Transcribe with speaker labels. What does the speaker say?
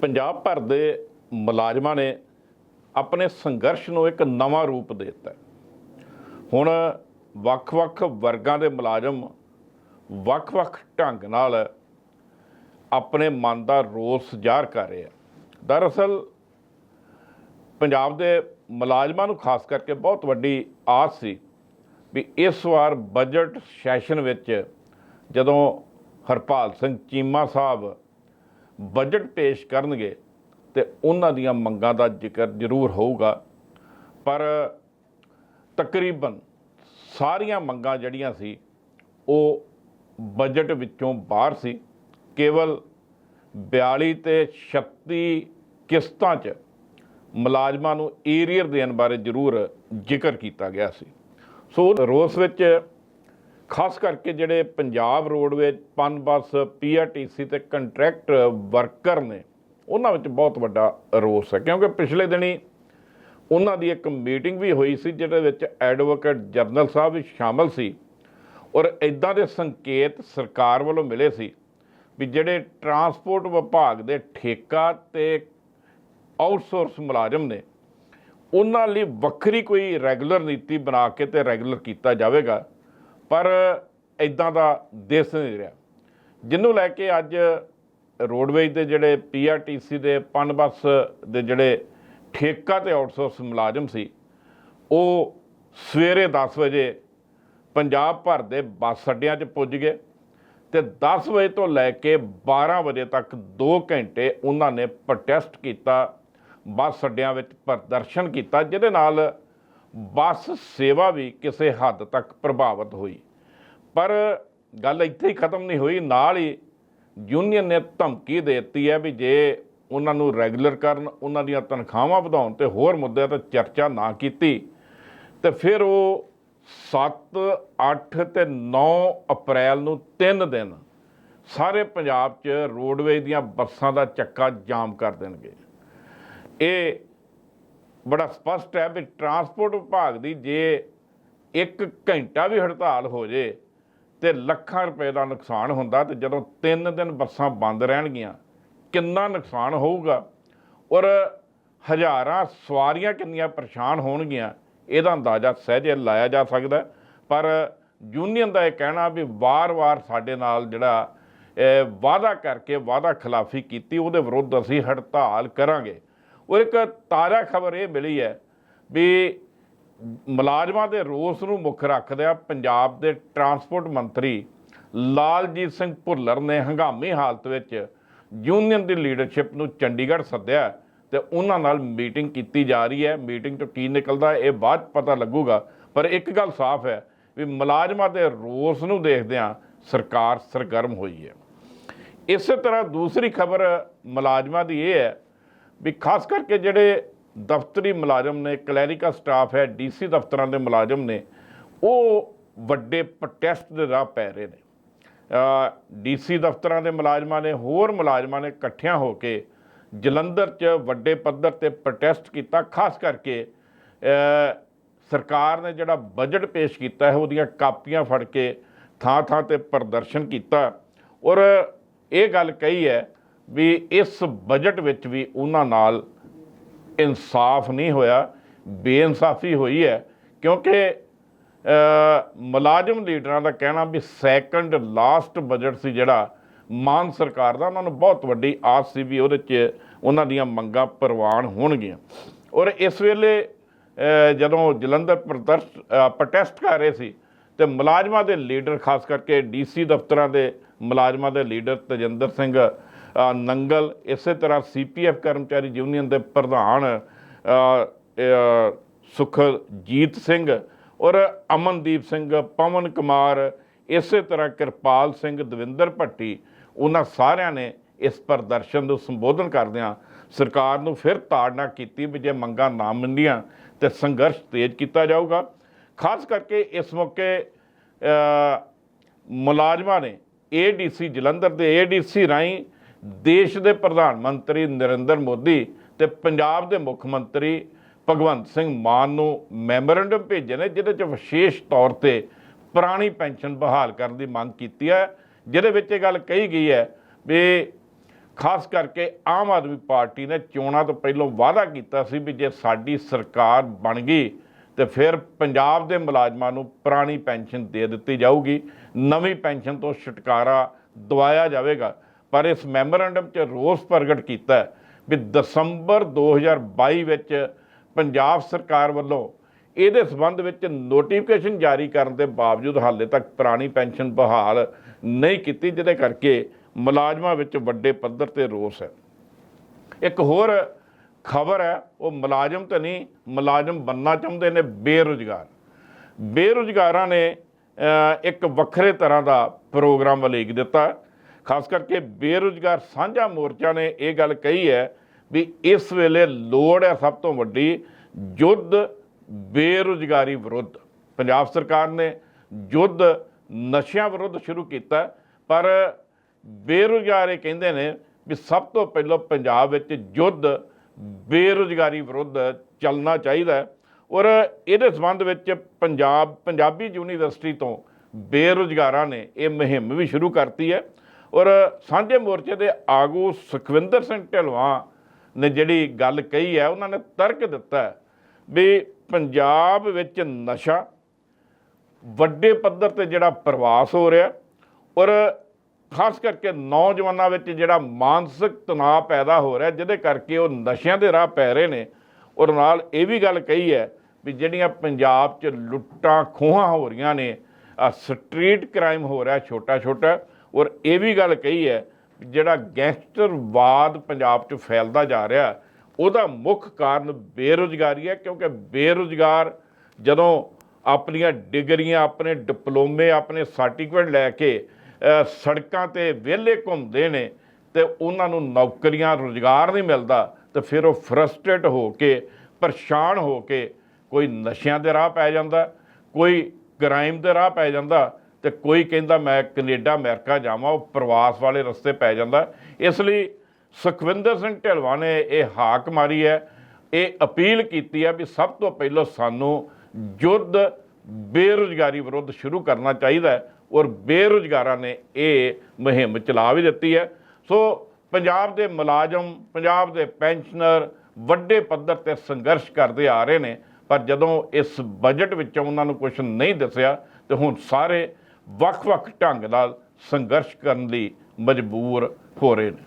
Speaker 1: ਪੰਜਾਬ ਭਰ ਦੇ ਮੁਲਾਜ਼ਮਾਂ ਨੇ ਆਪਣੇ ਸੰਘਰਸ਼ ਨੂੰ ਇੱਕ ਨਵਾਂ ਰੂਪ ਦੇ ਦਿੱਤਾ ਹੁਣ ਵੱਖ-ਵੱਖ ਵਰਗਾਂ ਦੇ ਮੁਲਾਜ਼ਮ ਵੱਖ-ਵੱਖ ਢੰਗ ਨਾਲ ਆਪਣੇ ਮਨ ਦਾ ਰੋਸ ਜ਼ਾਹਰ ਕਰ ਰਹੇ ਆ। ਦਰਅਸਲ, ਪੰਜਾਬ ਦੇ ਮੁਲਾਜ਼ਮਾਂ ਨੂੰ ਖਾਸ ਕਰਕੇ ਬਹੁਤ ਵੱਡੀ ਆਸ ਸੀ ਵੀ ਇਸ ਵਾਰ ਬਜਟ ਸੈਸ਼ਨ ਵਿੱਚ ਜਦੋਂ ਹਰਪਾਲ ਸਿੰਘ ਚੀਮਾ ਸਾਹਿਬ ਬਜਟ ਪੇਸ਼ ਕਰਨਗੇ ਤੇ ਉਹਨਾਂ ਦੀਆਂ ਮੰਗਾਂ ਦਾ ਜ਼ਿਕਰ ਜ਼ਰੂਰ ਹੋਊਗਾ। ਪਰ ਤਕਰੀਬਨ ਸਾਰੀਆਂ ਮੰਗਾਂ ਜਿਹੜੀਆਂ ਸੀ, ਉਹ ਬਜਟ ਵਿੱਚੋਂ ਬਾਹਰ ਸੀ। ਕੇਵਲ 42 ਤੇ 36 ਕਿਸ਼ਤਾਂ 'ਚ ਮੁਲਾਜ਼ਮਾਂ ਨੂੰ ਏਰੀਅਰ ਦੇਣ ਬਾਰੇ ਜ਼ਰੂਰ ਜ਼ਿਕਰ ਕੀਤਾ ਗਿਆ ਸੀ। ਸੋ ਰੋਸ ਵਿੱਚ ਖਾਸ ਕਰਕੇ ਜਿਹੜੇ Punjab roadways, Punbus, PRTC ਤੇ ਕੰਟਰੈਕਟ ਵਰਕਰ ਨੇ, ਉਹਨਾਂ ਵਿੱਚ ਬਹੁਤ ਵੱਡਾ ਰੋਸ ਹੈ। ਕਿਉਂਕਿ ਪਿਛਲੇ ਦਿਨੀ ਉਹਨਾਂ ਦੀ ਇੱਕ ਮੀਟਿੰਗ ਵੀ ਹੋਈ ਸੀ, ਜਿਹਦੇ ਵਿੱਚ ਐਡਵੋਕੇਟ ਜਨਰਲ ਸਾਹਿਬ ਵੀ ਸ਼ਾਮਲ ਸੀ ਔਰ ਇਦਾਂ ਦੇ ਸੰਕੇਤ ਸਰਕਾਰ ਵੱਲੋਂ ਮਿਲੇ ਸੀ ਵੀ ਜਿਹੜੇ ਟਰਾਂਸਪੋਰਟ ਵਿਭਾਗ ਦੇ ਠੇਕਾ ਤੇ ਆਊਟਸੋਰਸ ਮੁਲਾਜ਼ਮ ਨੇ, ਉਹਨਾਂ ਲਈ ਵੱਖਰੀ ਕੋਈ ਰੈਗੂਲਰ ਨੀਤੀ ਬਣਾ ਕੇ ਤੇ ਰੈਗੂਲਰ ਕੀਤਾ ਜਾਵੇਗਾ। ਪਰ ਇਦਾਂ ਦਾ ਦਿਸ ਨਹੀਂ ਰਿਹਾ। ਜਿਹਨੂੰ ਲੈ ਕੇ ਅੱਜ ਰੋਡਵੇਜ ਦੇ ਜਿਹੜੇ ਪੀਆਰਟੀਸੀ ਦੇ ਪਨ ਬੱਸ ਦੇ ਜਿਹੜੇ ਠੇਕਾ ਤੇ ਆਊਟਸੋਰਸ ਮੁਲਾਜ਼ਮ ਸੀ, ਉਹ ਸਵੇਰੇ 10 ਵਜੇ ਪੰਜਾਬ ਭਰ ਦੇ ਬੱਸ ਅੱਡਿਆਂ 'ਚ ਪੁੱਜ ਗਏ ਤੇ 10 ਵਜੇ ਤੋਂ ਲੈ ਕੇ 12 ਵਜੇ ਤੱਕ 2 ਘੰਟੇ ਉਹਨਾਂ ਨੇ ਪ੍ਰੋਟੈਸਟ ਕੀਤਾ, ਬੱਸ ਅੱਡਿਆਂ ਵਿੱਚ ਪ੍ਰਦਰਸ਼ਨ ਕੀਤਾ, ਜਿਹਦੇ ਨਾਲ ਬੱਸ ਸੇਵਾ ਵੀ ਕਿਸੇ ਹੱਦ ਤੱਕ ਪ੍ਰਭਾਵਿਤ ਹੋਈ। ਪਰ ਗੱਲ ਇੱਥੇ ਹੀ ਖਤਮ ਨਹੀਂ ਹੋਈ। ਨਾਲ ਹੀ ਯੂਨੀਅਨ ਨੇ ਧਮਕੀ ਦੇ ਦਿੱਤੀ ਹੈ ਵੀ ਜੇ ਉਹਨਾਂ ਨੂੰ ਰੈਗੂਲਰ ਕਰਨ, ਉਹਨਾਂ ਦੀਆਂ ਤਨਖਾਹਾਂ ਵਧਾਉਣ ਤੇ ਹੋਰ ਮੁੱਦਿਆਂ ਤੇ ਚਰਚਾ ਨਾ ਕੀਤੀ, ਤੇ ਫਿਰ ਉਹ 7 8 ਤੇ 9 ਅਪ੍ਰੈਲ ਨੂੰ 3 ਦਿਨ ਸਾਰੇ ਪੰਜਾਬ 'ਚ ਰੋਡਵੇਜ ਦੀਆਂ ਬੱਸਾਂ ਦਾ ਚੱਕਾ ਜਾਮ ਕਰ ਦੇਣਗੇ। ਇਹ ਬੜਾ ਸਪਸ਼ਟ ਹੈ ਵੀ ਟਰਾਂਸਪੋਰਟ ਵਿਭਾਗ ਦੀ ਜੇ ਇੱਕ ਘੰਟਾ ਵੀ ਹੜਤਾਲ ਹੋ ਜੇ ਤੇ ਲੱਖਾਂ ਰੁਪਏ ਦਾ ਨੁਕਸਾਨ ਹੁੰਦਾ ਤੇ ਜਦੋਂ 3 ਦਿਨ ਬੱਸਾਂ ਬੰਦ ਰਹਿਣਗੀਆਂ, ਕਿੰਨਾ ਨੁਕਸਾਨ ਹੋਊਗਾ? ਔਰ ਹਜ਼ਾਰਾਂ ਸਵਾਰੀਆਂ ਕਿੰਨੀਆਂ ਪਰੇਸ਼ਾਨ ਹੋਣਗੀਆਂ, ਇਹਦਾ ਅੰਦਾਜ਼ਾ ਸਹਿਜੇ ਲਾਇਆ ਜਾ ਸਕਦਾ ਪਰ ਯੂਨੀਅਨ ਦਾ ਇਹ ਕਹਿਣਾ ਵੀ ਵਾਰ-ਵਾਰ ਸਾਡੇ ਨਾਲ ਜਿਹੜਾ ਵਾਅਦਾ ਕਰਕੇ ਵਾਅਦਾ ਖਿਲਾਫੀ ਕੀਤੀ, ਉਹਦੇ ਵਿਰੁੱਧ ਅਸੀਂ ਹੜਤਾਲ ਕਰਾਂਗੇ। ਔਰ ਇੱਕ ਤਾਜ਼ਾ ਖਬਰ ਇਹ ਮਿਲੀ ਹੈ ਵੀ ਮੁਲਾਜ਼ਮਾਂ ਦੇ ਰੋਸ ਨੂੰ ਮੁੱਖ ਰੱਖਦਿਆਂ ਪੰਜਾਬ ਦੇ ਟਰਾਂਸਪੋਰਟ ਮੰਤਰੀ ਲਾਲਜੀਤ ਸਿੰਘ ਭੁੱਲਰ ਨੇ ਹੰਗਾਮੀ ਹਾਲਤ ਵਿੱਚ ਯੂਨੀਅਨ ਦੀ ਲੀਡਰਸ਼ਿਪ ਨੂੰ ਚੰਡੀਗੜ੍ਹ ਸੱਦਿਆ ਤੇ ਉਹਨਾਂ ਨਾਲ ਮੀਟਿੰਗ ਕੀਤੀ ਜਾ ਰਹੀ ਹੈ। ਮੀਟਿੰਗ ਤੋਂ ਕੀ ਨਿਕਲਦਾ ਇਹ ਬਾਅਦ 'ਚ ਪਤਾ ਲੱਗੂਗਾ। ਪਰ ਇੱਕ ਗੱਲ ਸਾਫ਼ ਹੈ ਵੀ ਮੁਲਾਜ਼ਮਾਂ ਦੇ ਰੋਸ ਨੂੰ ਦੇਖਦਿਆਂ ਸਰਕਾਰ ਸਰਗਰਮ ਹੋਈ ਹੈ। ਇਸੇ ਤਰ੍ਹਾਂ ਦੂਸਰੀ ਖਬਰ ਮੁਲਾਜ਼ਮਾਂ ਦੀ ਇਹ ਹੈ ਵੀ ਖਾਸ ਕਰਕੇ ਜਿਹੜੇ ਦਫ਼ਤਰੀ ਮੁਲਾਜ਼ਮ ਨੇ, ਕਲੈਰੀਕਲ ਸਟਾਫ ਹੈ, ਡੀਸੀ ਦਫ਼ਤਰਾਂ ਦੇ ਮੁਲਾਜ਼ਮ ਨੇ, ਉਹ ਵੱਡੇ ਪ੍ਰੋਟੈਸਟ ਦੇ ਰਾਹ ਪੈ ਰਹੇ ਨੇ। ਡੀਸੀ ਦਫ਼ਤਰਾਂ ਦੇ ਮੁਲਾਜ਼ਮਾਂ ਨੇ, ਹੋਰ ਮੁਲਾਜ਼ਮਾਂ ਨੇ ਇਕੱਠਿਆਂ ਹੋ ਕੇ ਜਲੰਧਰ 'ਚ ਵੱਡੇ ਪੱਧਰ ਤੇ ਪ੍ਰੋਟੈਸਟ ਕੀਤਾ। ਖਾਸ ਕਰਕੇ ਸਰਕਾਰ ਨੇ ਜਿਹੜਾ ਬਜਟ ਪੇਸ਼ ਕੀਤਾ ਹੈ, ਉਹਦੀਆਂ ਕਾਪੀਆਂ ਫੜ ਕੇ ਥਾਂ ਥਾਂ ਤੇ ਪ੍ਰਦਰਸ਼ਨ ਕੀਤਾ। ਔਰ ਇਹ ਗੱਲ ਕਹੀ ਹੈ ਵੀ ਇਸ ਬਜਟ ਵਿੱਚ ਵੀ ਉਹਨਾਂ ਨਾਲ ਇਨਸਾਫ ਨਹੀਂ ਹੋਇਆ, ਬੇਇਨਸਾਫੀ ਹੋਈ ਹੈ, ਕਿਉਂਕਿ ਮੁਲਾਜ਼ਮ ਲੀਡਰਾਂ ਦਾ ਕਹਿਣਾ ਵੀ ਸੈਕੰਡ ਲਾਸਟ ਬਜਟ ਸੀ ਜਿਹੜਾ ਮਾਨ ਸਰਕਾਰ ਦਾ, ਉਹਨਾਂ ਨੂੰ ਬਹੁਤ ਵੱਡੀ ਆਸ ਸੀ ਵੀ ਉਹਦੇ 'ਚ ਉਹਨਾਂ ਦੀਆਂ ਮੰਗਾਂ ਪ੍ਰਵਾਨ ਹੋਣਗੀਆਂ। ਔਰ ਇਸ ਵੇਲੇ ਜਦੋਂ ਜਲੰਧਰ ਪ੍ਰਦਰਸ਼ ਪ੍ਰੋਟੈਸਟ ਕਰ ਰਹੇ ਸੀ, ਤੇ ਮੁਲਾਜ਼ਮਾਂ ਦੇ ਲੀਡਰ, ਖਾਸ ਕਰਕੇ ਡੀਸੀ ਦਫ਼ਤਰਾਂ ਦੇ ਮੁਲਾਜ਼ਮਾਂ ਦੇ ਲੀਡਰ ਤਜਿੰਦਰ ਸਿੰਘ ਨੰਗਲ ਇਸੇ ਤਰ੍ਹਾਂ ਸੀਪੀਐਫ ਕਰਮਚਾਰੀ ਯੂਨੀਅਨ ਦੇ ਪ੍ਰਧਾਨ ਸੁਖਜੀਤ ਸਿੰਘ ਔਰ ਅਮਨਦੀਪ ਸਿੰਘ, ਪਵਨ ਕੁਮਾਰ, ਇਸੇ ਤਰ੍ਹਾਂ ਕਿਰਪਾਲ ਸਿੰਘ, ਦਵਿੰਦਰ ਭੱਟੀ, ਉਹਨਾਂ ਸਾਰਿਆਂ ਨੇ ਇਸ ਪ੍ਰਦਰਸ਼ਨ ਨੂੰ ਸੰਬੋਧਨ ਕਰਦਿਆਂ ਸਰਕਾਰ ਨੂੰ ਫਿਰ ਤਾੜਨਾ ਕੀਤੀ ਵੀ ਜੇ ਮੰਗਾਂ ਨਾ ਮੰਨੀਆਂ ਤੇ ਸੰਘਰਸ਼ ਤੇਜ਼ ਕੀਤਾ ਜਾਊਗਾ। ਖਾਸ ਕਰਕੇ ਇਸ ਮੌਕੇ ਮੁਲਾਜ਼ਮਾਂ ਨੇ ਏਡੀਸੀ ਜਲੰਧਰ ਦੇ ਏਡੀਸੀ ਰਾਹੀਂ ਦੇਸ਼ ਦੇ ਪ੍ਰਧਾਨ ਮੰਤਰੀ ਨਰਿੰਦਰ ਮੋਦੀ ਤੇ ਪੰਜਾਬ ਦੇ ਮੁੱਖ ਮੰਤਰੀ ਭਗਵੰਤ ਸਿੰਘ ਮਾਨ ਨੂੰ ਮੈਮੋਰੈਂਡਮ ਭੇਜੇ ਨੇ, ਜਿਹਦੇ 'ਚ ਵਿਸ਼ੇਸ਼ ਤੌਰ ਤੇ ਪੁਰਾਣੀ ਪੈਨਸ਼ਨ ਬਹਾਲ ਕਰਨ ਦੀ ਮੰਗ ਕੀਤੀ ਹੈ, ਜਿਹਦੇ ਵਿੱਚ ਇਹ ਗੱਲ ਕਹੀ ਗਈ ਹੈ ਵੀ ਖਾਸ ਕਰਕੇ ਆਮ ਆਦਮੀ ਪਾਰਟੀ ਨੇ ਚੋਣਾਂ ਤੋਂ ਪਹਿਲਾਂ ਵਾਅਦਾ ਕੀਤਾ ਸੀ ਵੀ ਜੇ ਸਾਡੀ ਸਰਕਾਰ ਬਣ ਗਈ ਤੇ ਫਿਰ ਪੰਜਾਬ ਦੇ ਮੁਲਾਜ਼ਮਾਂ ਨੂੰ ਪੁਰਾਣੀ ਪੈਨਸ਼ਨ ਦੇ ਦਿੱਤੀ ਜਾਊਗੀ, ਨਵੀਂ ਪੈਨਸ਼ਨ ਤੋਂ ਛੁਟਕਾਰਾ ਦਵਾਇਆ ਜਾਵੇਗਾ। ਪਰ ਇਸ ਮੈਮੋਰੈਂਡਮ 'ਚ ਰੋਸ ਪ੍ਰਗਟ ਕੀਤਾ ਵੀ ਦਸੰਬਰ 2022 ਵਿੱਚ ਪੰਜਾਬ ਸਰਕਾਰ ਵੱਲੋਂ ਇਹਦੇ ਸਬੰਧ ਵਿੱਚ ਨੋਟੀਫਿਕੇਸ਼ਨ ਜਾਰੀ ਕਰਨ ਦੇ ਬਾਵਜੂਦ ਹਾਲੇ ਤੱਕ ਪੁਰਾਣੀ ਪੈਨਸ਼ਨ ਬਹਾਲ ਨਹੀਂ ਕੀਤੀ, ਜਿਹਦੇ ਕਰਕੇ ਮੁਲਾਜ਼ਮਾਂ ਵਿੱਚ ਵੱਡੇ ਪੱਧਰ ਤੇ ਰੋਸ ਹੈ। ਇੱਕ ਹੋਰ ਖਬਰ ਹੈ, ਉਹ ਮੁਲਾਜ਼ਮ ਤਾਂ ਨਹੀਂ, ਮੁਲਾਜ਼ਮ ਬੰਨਾ ਚਾਹੁੰਦੇ ਨੇ ਬੇਰੁਜ਼ਗਾਰ। ਬੇਰੁਜ਼ਗਾਰਾਂ ਨੇ ਇੱਕ ਵੱਖਰੇ ਤਰ੍ਹਾਂ ਦਾ ਪ੍ਰੋਗਰਾਮ ਉਲੀਕ ਦਿੱਤਾ। ਖਾਸ ਕਰਕੇ ਬੇਰੁਜ਼ਗਾਰ ਸਾਂਝਾ ਮੋਰਚਾ ਨੇ ਇਹ ਗੱਲ ਕਹੀ ਹੈ ਵੀ ਇਸ ਵੇਲੇ ਲੋੜ ਹੈ ਸਭ ਤੋਂ ਵੱਡੀ ਯੁੱਧ ਬੇਰੁਜ਼ਗਾਰੀ ਵਿਰੁੱਧ। ਪੰਜਾਬ ਸਰਕਾਰ ਨੇ ਯੁੱਧ ਨਸ਼ਿਆਂ ਵਿਰੁੱਧ ਸ਼ੁਰੂ ਕੀਤਾ ਪਰ ਬੇਰੁਜ਼ਗਾਰ ਇਹ ਕਹਿੰਦੇ ਨੇ ਵੀ ਸਭ ਤੋਂ ਪਹਿਲਾਂ ਪੰਜਾਬ ਵਿੱਚ ਯੁੱਧ ਬੇਰੁਜ਼ਗਾਰੀ ਵਿਰੁੱਧ ਚੱਲਣਾ ਚਾਹੀਦਾ ਔਰ ਇਹਦੇ ਸੰਬੰਧ ਵਿੱਚ ਪੰਜਾਬ, ਪੰਜਾਬੀ ਯੂਨੀਵਰਸਿਟੀ ਤੋਂ ਬੇਰੁਜ਼ਗਾਰਾਂ ਨੇ ਇਹ ਮੁਹਿੰਮ ਵੀ ਸ਼ੁਰੂ ਕਰਤੀ ਹੈ। ਔਰ ਸਾਂਝੇ ਮੋਰਚੇ ਦੇ ਆਗੂ ਸੁਖਵਿੰਦਰ ਸਿੰਘ ਢਿਲਵਾਂ ਨੇ ਜਿਹੜੀ ਗੱਲ ਕਹੀ ਹੈ, ਉਹਨਾਂ ਨੇ ਤਰਕ ਦਿੱਤਾ ਵੀ ਪੰਜਾਬ ਵਿੱਚ ਨਸ਼ਾ ਵੱਡੇ ਪੱਧਰ ਤੇ ਜਿਹੜਾ ਪ੍ਰਵਾਸ ਹੋ ਰਿਹਾ ਔਰ ਖਾਸ ਕਰਕੇ ਨੌਜਵਾਨਾਂ ਵਿੱਚ ਜਿਹੜਾ ਮਾਨਸਿਕ ਤਣਾਅ ਪੈਦਾ ਹੋ ਰਿਹਾ, ਜਿਹਦੇ ਕਰਕੇ ਉਹ ਨਸ਼ਿਆਂ ਦੇ ਰਾਹ ਪੈ ਰਹੇ ਨੇ ਔਰ ਨਾਲ ਇਹ ਵੀ ਗੱਲ ਕਹੀ ਹੈ ਵੀ ਜਿਹੜੀਆਂ ਪੰਜਾਬ 'ਚ ਲੁੱਟਾਂ ਖੋਹਾਂ ਹੋ ਰਹੀਆਂ ਨੇ ਸਟਰੀਟ ਕ੍ਰਾਈਮ ਹੋ ਰਿਹਾ ਛੋਟਾ ਛੋਟਾ ਔਰ ਇਹ ਵੀ ਗੱਲ ਕਹੀ ਹੈ ਜਿਹੜਾ ਗੈਂਗਸਟਰਵਾਦ ਪੰਜਾਬ 'ਚ ਫੈਲਦਾ ਜਾ ਰਿਹਾ, ਉਹਦਾ ਮੁੱਖ ਕਾਰਨ ਬੇਰੁਜ਼ਗਾਰੀ ਹੈ, ਕਿਉਂਕਿ ਬੇਰੁਜ਼ਗਾਰ ਜਦੋਂ ਆਪਣੀਆਂ ਡਿਗਰੀਆਂ, ਆਪਣੇ ਡਿਪਲੋਮੇ, ਆਪਣੇ ਸਰਟੀਫਿਕੇਟ ਲੈ ਕੇ ਸੜਕਾਂ ਤੇ ਵਿਹਲੇ ਘੁੰਮਦੇ ਨੇ ਤੇ ਉਹਨਾਂ ਨੂੰ ਨੌਕਰੀਆਂ, ਰੁਜ਼ਗਾਰ ਨਹੀਂ ਮਿਲਦਾ, ਤੇ ਫਿਰ ਉਹ ਫਰਸਟ੍ਰੇਟ ਹੋ ਕੇ, ਪਰੇਸ਼ਾਨ ਹੋ ਕੇ ਕੋਈ ਨਸ਼ਿਆਂ ਦੇ ਰਾਹ ਪੈ ਜਾਂਦਾ, ਕੋਈ ਕ੍ਰਾਈਮ ਦੇ ਰਾਹ ਪੈ ਜਾਂਦਾ ਤੇ ਕੋਈ ਕਹਿੰਦਾ ਮੈਂ ਕੈਨੇਡਾ, ਅਮਰੀਕਾ ਜਾਵਾਂ, ਉਹ ਪ੍ਰਵਾਸ ਵਾਲੇ ਰਸਤੇ ਪੈ ਜਾਂਦਾ। ਇਸ ਲਈ ਸੁਖਵਿੰਦਰ ਸਿੰਘ ਢਿਲਵਾਂ ਨੇ ਇਹ ਹਾਕ ਮਾਰੀ ਹੈ, ਇਹ ਅਪੀਲ ਕੀਤੀ ਹੈ ਵੀ ਸਭ ਤੋਂ ਪਹਿਲਾਂ ਸਾਨੂੰ ਯੁੱਧ ਬੇਰੁਜ਼ਗਾਰੀ ਵਿਰੁੱਧ ਸ਼ੁਰੂ ਕਰਨਾ ਚਾਹੀਦਾ ਹੈ ਔਰ ਬੇਰੁਜ਼ਗਾਰਾਂ ਨੇ ਇਹ ਮੁਹਿੰਮ ਚਲਾ ਵੀ ਦਿੱਤੀ ਹੈ। ਸੋ ਪੰਜਾਬ ਦੇ ਮੁਲਾਜ਼ਮ, ਪੰਜਾਬ ਦੇ ਪੈਨਸ਼ਨਰ ਵੱਡੇ ਪੱਧਰ ਤੇ ਸੰਘਰਸ਼ ਕਰਦੇ ਆ ਰਹੇ ਨੇ, ਪਰ ਜਦੋਂ ਇਸ ਬਜਟ ਵਿੱਚੋਂ ਉਹਨਾਂ ਨੂੰ ਕੁਝ ਨਹੀਂ ਦੱਸਿਆ, ਤੇ ਹੁਣ ਸਾਰੇ ਵੱਖ-ਵੱਖ ਢੰਗ ਨਾਲ ਸੰਘਰਸ਼ ਕਰਨ ਲਈ ਮਜਬੂਰ ਹੋ ਰਹੇ ਨੇ।